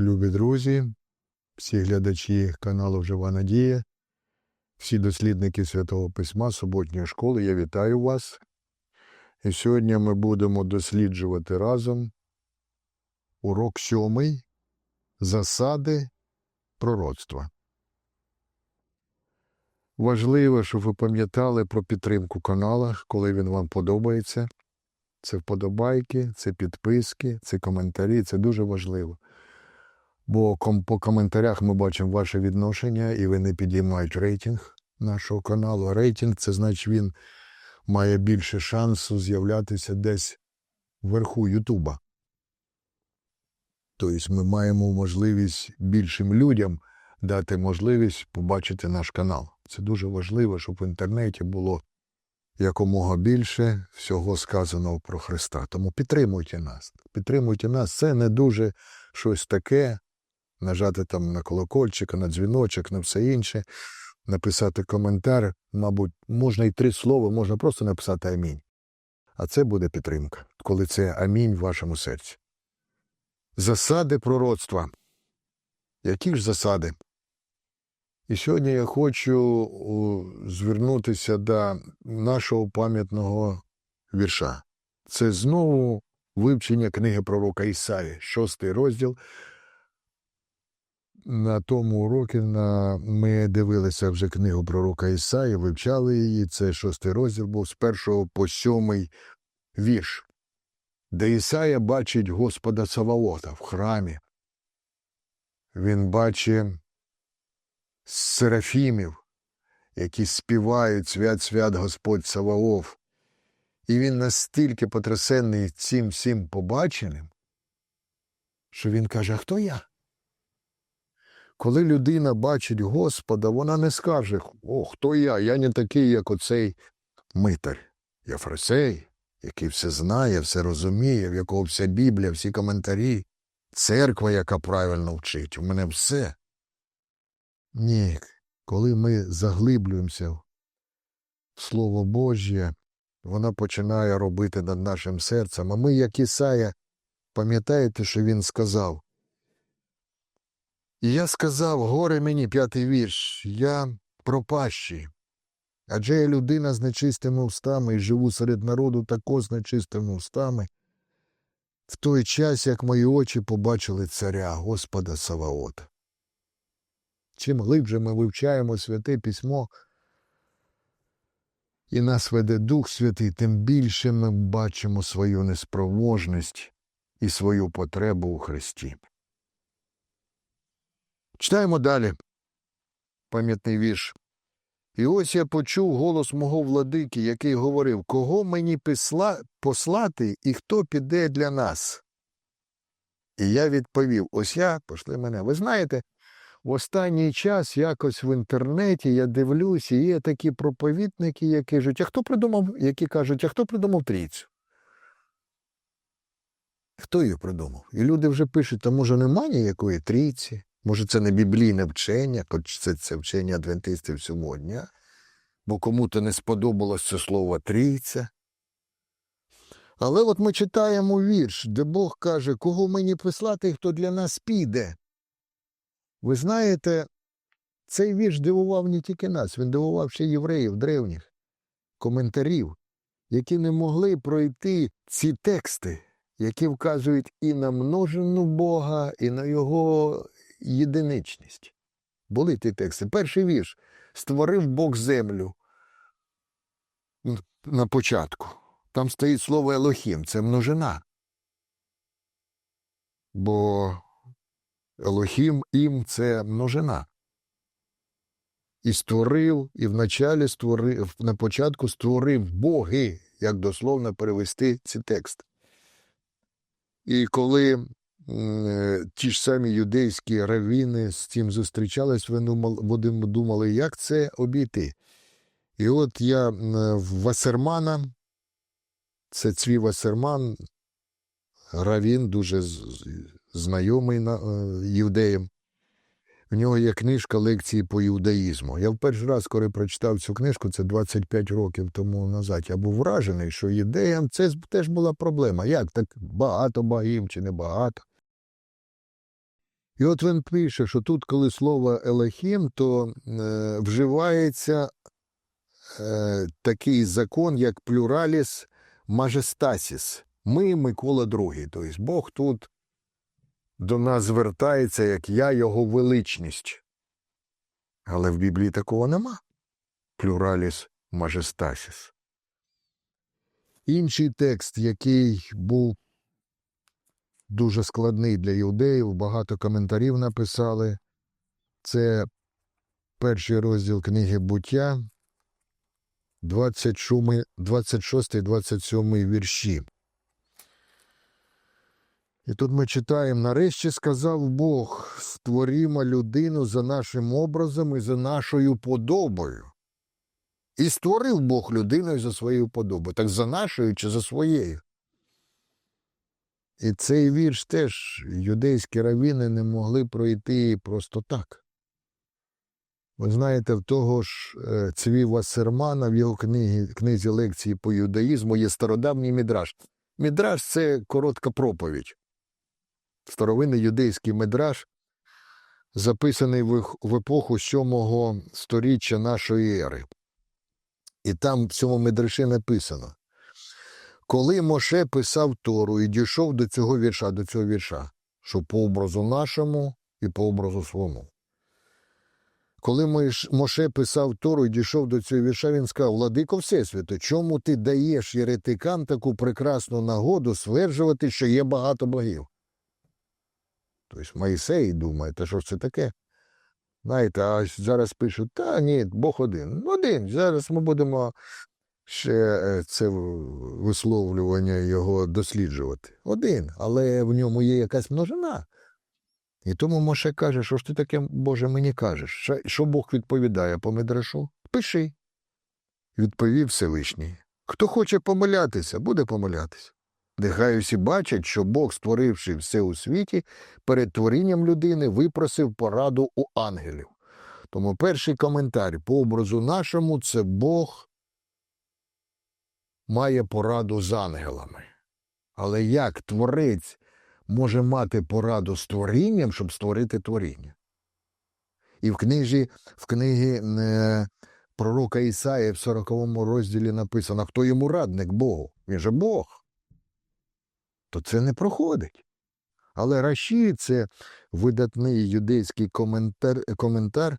любі друзі, всі глядачі каналу Жива Надія, всі дослідники Святого Письма суботньої школи, я вітаю вас. І сьогодні ми будемо досліджувати разом урок сьомий засади пророцтва. Важливо, щоб ви пам'ятали про підтримку канала, коли він вам подобається. Це вподобайки, це підписки, це коментарі. Це дуже важливо. Бо по коментарях ми бачимо ваше відношення, і вони підіймають рейтинг нашого каналу. Рейтинг це значить він має більше шансу з'являтися десь вверху Ютуба. Тобто ми маємо можливість більшим людям дати можливість побачити наш канал. Це дуже важливо, щоб в інтернеті було якомога більше всього сказаного про Христа. Тому підтримуйте нас. Підтримуйте нас. Це не дуже щось таке. Нажати там на колокольчик, на дзвіночок, на все інше, написати коментар. Мабуть, можна і три слова, можна просто написати амінь. А це буде підтримка, коли це амінь в вашому серці. Засади пророцтва. Які ж засади? І сьогодні я хочу звернутися до нашого пам'ятного вірша. Це знову вивчення книги пророка Ісаї, шостий розділ. На тому уроці на... ми дивилися вже книгу пророка Ісаї, вивчали її. Це шостий розділ був з першого по сьомий вірш, де Ісая бачить Господа Саваота в храмі. Він бачить серафімів, які співають свят свят Господь Саваоф. І він настільки потрясений цим всім побаченим, що він каже: а хто я? Коли людина бачить Господа, вона не скаже, о, хто я? Я не такий, як оцей митар. Я фарисей, який все знає, все розуміє, в якого вся Біблія, всі коментарі, церква, яка правильно вчить, у мене все. Ні, коли ми заглиблюємося в Слово Божє, вона починає робити над нашим серцем. А ми, як Ісая, пам'ятаєте, що він сказав? І я сказав, горе мені, п'ятий вірш, я пропащий. Адже я людина з нечистими устами і живу серед народу також з нечистими устами. В той час, як мої очі побачили царя, Господа Саваота. Чим глибше ми вивчаємо святе письмо, і нас веде Дух Святий, тим більше ми бачимо свою неспроможність і свою потребу у Христі. Читаємо далі. Пам'ятний вірш. І ось я почув голос мого владики, який говорив, кого мені писла... послати і хто піде для нас. І я відповів: ось я, пошли мене. Ви знаєте, в останній час якось в інтернеті я дивлюся, є такі проповідники, які кажуть, а хто придумав, які кажуть, а хто придумав трійцю? Хто її придумав? І люди вже пишуть, а може нема ніякої трійці, може це не біблійне вчення, хоч це, це вчення адвентистів сьомого дня, бо кому-то не сподобалось це слово трійця. Але от ми читаємо вірш, де Бог каже, кого мені послати, хто для нас піде. Ви знаєте, цей вірш дивував не тільки нас, він дивував ще євреїв древніх, коментарів, які не могли пройти ці тексти, які вказують і на множину Бога, і на його єдиничність. Були ті тексти. Перший вірш створив Бог землю на початку. Там стоїть слово Елохім, це множина. Бо Елохім ім це множина. І створив, і вначалі створив, на початку створив боги, як дословно перевести ці тексти. І коли ті ж самі юдейські равіни з цим зустрічались, вони думали- як це обійти. І от я е, в Вассермана, це цвій Вассерман, равін, дуже знайомий на, е, юдеям. В нього є книжка лекції по іудаїзму. Я в перший раз, коли прочитав цю книжку, це 25 років тому назад, я був вражений, що ідеям це теж була проблема. Як так багато богів чи не багато? І от він пише, що тут, коли слово Елохім, то е, вживається е, такий закон, як плюраліс мажестасіс. Ми Микола II. Тобто Бог тут до нас звертається, як я, його величність. Але в Біблії такого нема. Плюраліс мажестасіс. Інший текст, який був дуже складний для іудеїв, багато коментарів написали. Це перший розділ книги буття, 26-27 вірші. І тут ми читаємо: нарешті сказав Бог: створімо людину за нашим образом і за нашою подобою. І створив Бог людину за своєю подобою. Так за нашою чи за своєю? І цей вірш теж юдейські равіни не могли пройти просто так. Ви знаєте, в того ж е, Цвіва Сермана в його книгі, книзі лекції по юдаїзму є стародавній мідраж. Мідраж це коротка проповідь. Старовинний юдейський мідраж, записаний в, епоху сьомого сторіччя нашої ери. І там в цьому мидраші написано: коли Моше писав Тору і дійшов до цього вірша, до цього вірша, що по образу нашому і по образу своєму. Коли Моше писав Тору і дійшов до цього вірша, він сказав: Владико Всесвіту, чому ти даєш єретикам таку прекрасну нагоду стверджувати, що є багато богів? Тобто Моїсей думає, та що ж це таке? Знаєте, а зараз пишуть, та ні, Бог один. Один. Зараз ми будемо ще е, це висловлювання його досліджувати. Один, але в ньому є якась множина. І тому Моше каже, що ж ти таке, Боже, мені кажеш? Що, Бог відповідає по Мидрашу? Пиши. Відповів Всевишній. Хто хоче помилятися, буде помилятися. Нехай усі бачать, що Бог, створивши все у світі, перед творінням людини випросив пораду у ангелів. Тому перший коментар по образу нашому це Бог має пораду з ангелами. Але як творець може мати пораду з творінням, щоб створити творіння? І в книжі, в книгі е, пророка Ісаї в 40 розділі написано, хто йому радник Богу? Він же Бог. То це не проходить. Але Раші, це видатний юдейський коментар, коментар.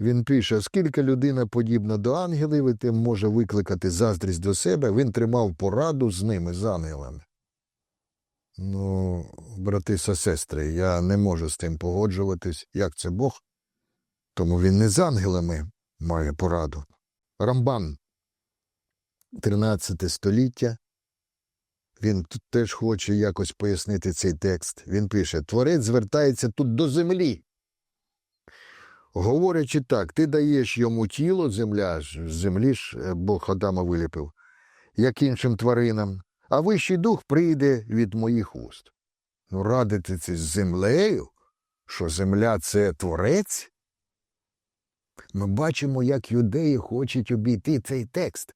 Він пише: оскільки людина подібна до ангелів, і тим може викликати заздрість до себе, він тримав пораду з ними, з ангелами. Ну, брати та сестри, я не можу з тим погоджуватись, як це Бог, тому він не з ангелами має пораду. Рамбан, 13 століття, він тут теж хоче якось пояснити цей текст. Він пише: Творець звертається тут до землі. Говорячи так, ти даєш йому тіло, земля з землі ж е, Бог Адама виліпив, як іншим тваринам, а вищий дух прийде від моїх уст. Ну, радити це з землею, що земля це творець? Ми бачимо, як юдеї хочуть обійти цей текст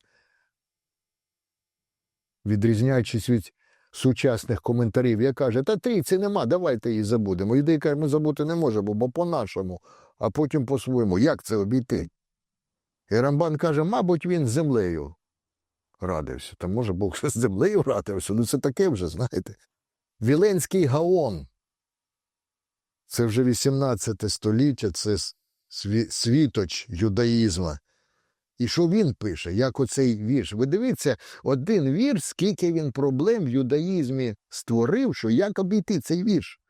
відрізняючись від сучасних коментарів, я каже, та трійці нема, давайте її забудемо. Ідей каже, ми забути не можемо, бо по-нашому, а потім по-своєму. Як це обійти? І Рамбан каже, мабуть, він з землею радився. Та може Бог з землею радився, ну це таке вже, знаєте. Віленський Гаон. Це вже 18 століття, це світоч юдаїзма. І що він пише, як оцей вірш? Ви дивіться, один вірш, скільки він проблем в юдаїзмі створив, що як обійти цей вірш.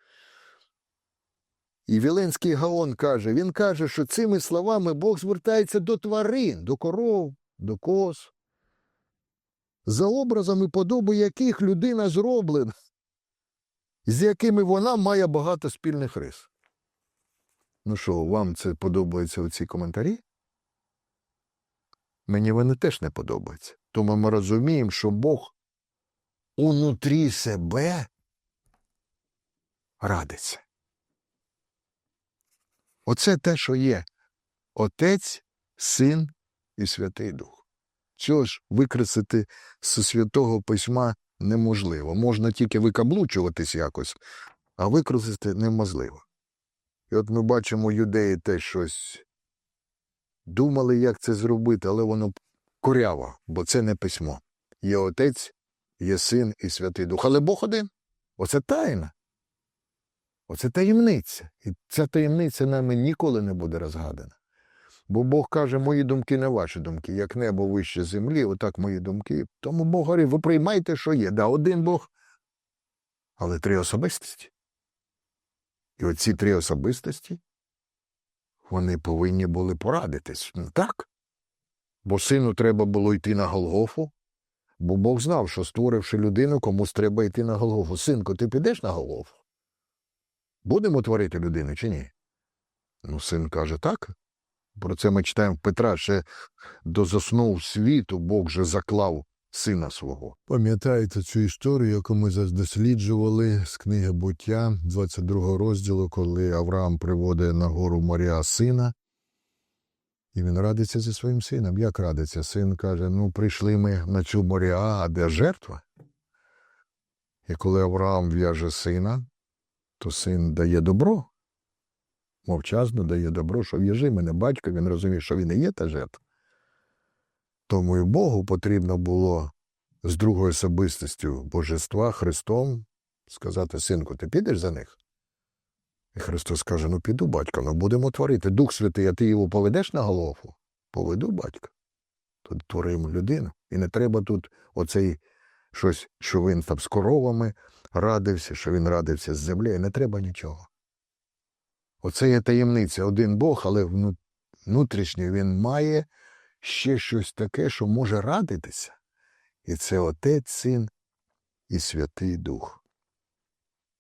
І Віленський Гаон каже, він каже, що цими словами Бог звертається до тварин, до коров, до коз, за образами подоби яких людина зроблена, з якими вона має багато спільних рис. Ну що, вам це подобається у ці коментарі? Мені вони теж не подобаються. Тому ми розуміємо, що Бог унутрі себе радиться. Оце те, що є Отець, Син і Святий Дух. Цього ж викреслити з Святого Письма неможливо. Можна тільки викаблучуватись якось, а викреслити неможливо. І от ми бачимо, юдеї теж щось думали, як це зробити, але воно коряво, бо це не письмо. Є Отець, є Син і Святий Дух. Але Бог один. Оце тайна. Оце таємниця. І ця таємниця нами ніколи не буде розгадана. Бо Бог каже, мої думки не ваші думки, як небо вище землі, отак мої думки. Тому Бог говорить, ви приймайте, що є. Да, один Бог, але три особистості. І оці три особистості, вони повинні були порадитись. Так. Бо сину треба було йти на Голгофу, бо Бог знав, що створивши людину, комусь треба йти на Голгофу. Синку, ти підеш на Голгофу? Будемо творити людину чи ні? Ну, син каже, так. Про це ми читаємо Петра ще до заснув світу Бог же заклав сина свого. Пам'ятаєте цю історію, яку ми досліджували з книги буття 22 розділу, коли Авраам приводить на гору моря сина, і він радиться зі своїм сином. Як радиться? Син каже: Ну, прийшли ми на цю моря, а де жертва? І коли Авраам в'яже сина, то син дає добро. Мовчазно дає добро, що в'яжи мене батько, він розуміє, що він і є та жертва. Тому і Богу потрібно було з другою особистістю Божества Христом сказати, синку, ти підеш за них? І Христос каже: Ну піду, батько, ну будемо творити. Дух Святий, а ти його поведеш на голову? Поведу, батько. Тут творимо людину. І не треба тут оцей щось, що він там з коровами радився, що він радився з землею. Не треба нічого. Оце є таємниця. Один Бог, але вну- внутрішньо він має ще щось таке, що може радитися. І це Отець, Син і Святий Дух.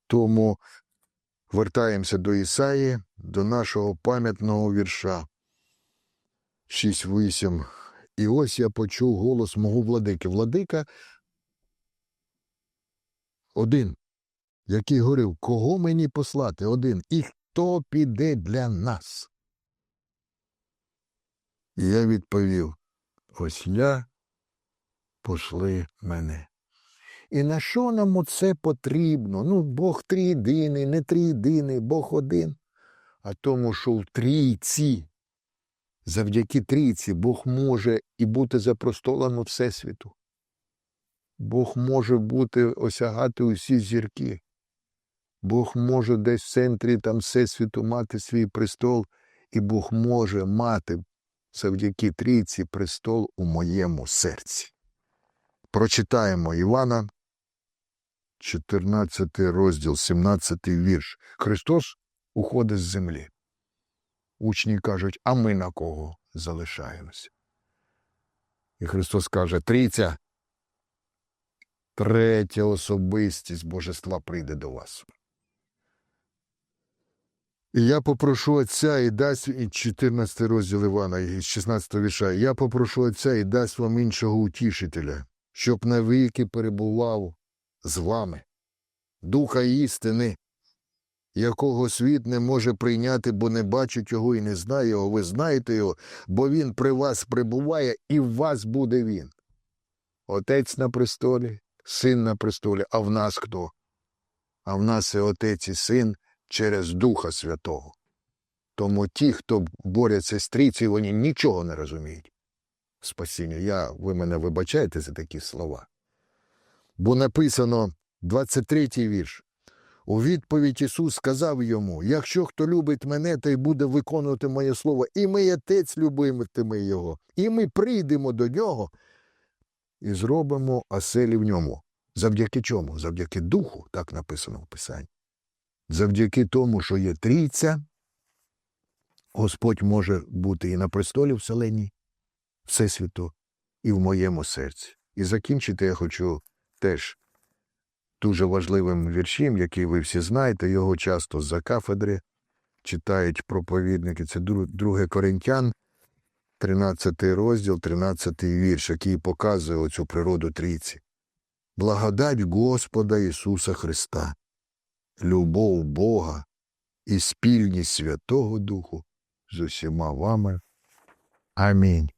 Тому вертаємося до Ісаї, до нашого пам'ятного вірша 6.8. І ось я почув голос мого владики. Владика один, який говорив, кого мені послати? Один. І хто піде для нас? І я відповів: ось я пошли мене. І на що нам оце потрібно? Ну, Бог трієдиний, не трієдиний, Бог один. А тому, що в трійці, завдяки трійці, Бог може і бути за простолом Всесвіту. Бог може бути осягати усі зірки. Бог може десь в центрі там Всесвіту мати свій престол, і Бог може мати завдяки трійці престол у моєму серці. Прочитаємо Івана, 14 розділ, 17 вірш. Христос уходить з землі. Учні кажуть, а ми на кого залишаємося? І Христос каже: Трійця, третя особистість Божества прийде до вас. І я попрошу Отця і дасть і 14 розділ Івана, і 16 вірша. Я попрошу Отця і дасть вам іншого утішителя, щоб навіки перебував з вами, духа істини, якого світ не може прийняти, бо не бачить його і не знає його. Ви знаєте його, бо він при вас прибуває, і в вас буде він. Отець на престолі, син на престолі, а в нас хто? А в нас і отець і син через Духа Святого. Тому ті, хто борються з трійцею, вони нічого не розуміють. Спасіння, я, ви мене вибачаєте за такі слова. Бо написано 23-й вірш. У відповідь Ісус сказав йому: Якщо хто любить мене, той буде виконувати моє слово, і мій отець любитиме його, і ми прийдемо до нього і зробимо оселі в ньому. Завдяки чому? Завдяки духу, так написано в Писанні. Завдяки тому, що є трійця, Господь може бути і на престолі вселенні, Всесвіту, і в моєму серці. І закінчити я хочу теж дуже важливим віршем, який ви всі знаєте, його часто за кафедри читають проповідники. Це 2 Коринтян, 13 розділ, 13 вірш, який показує оцю природу трійці. Благодать Господа Ісуса Христа, любов Бога і спільність Святого Духу з усіма вами. Амінь.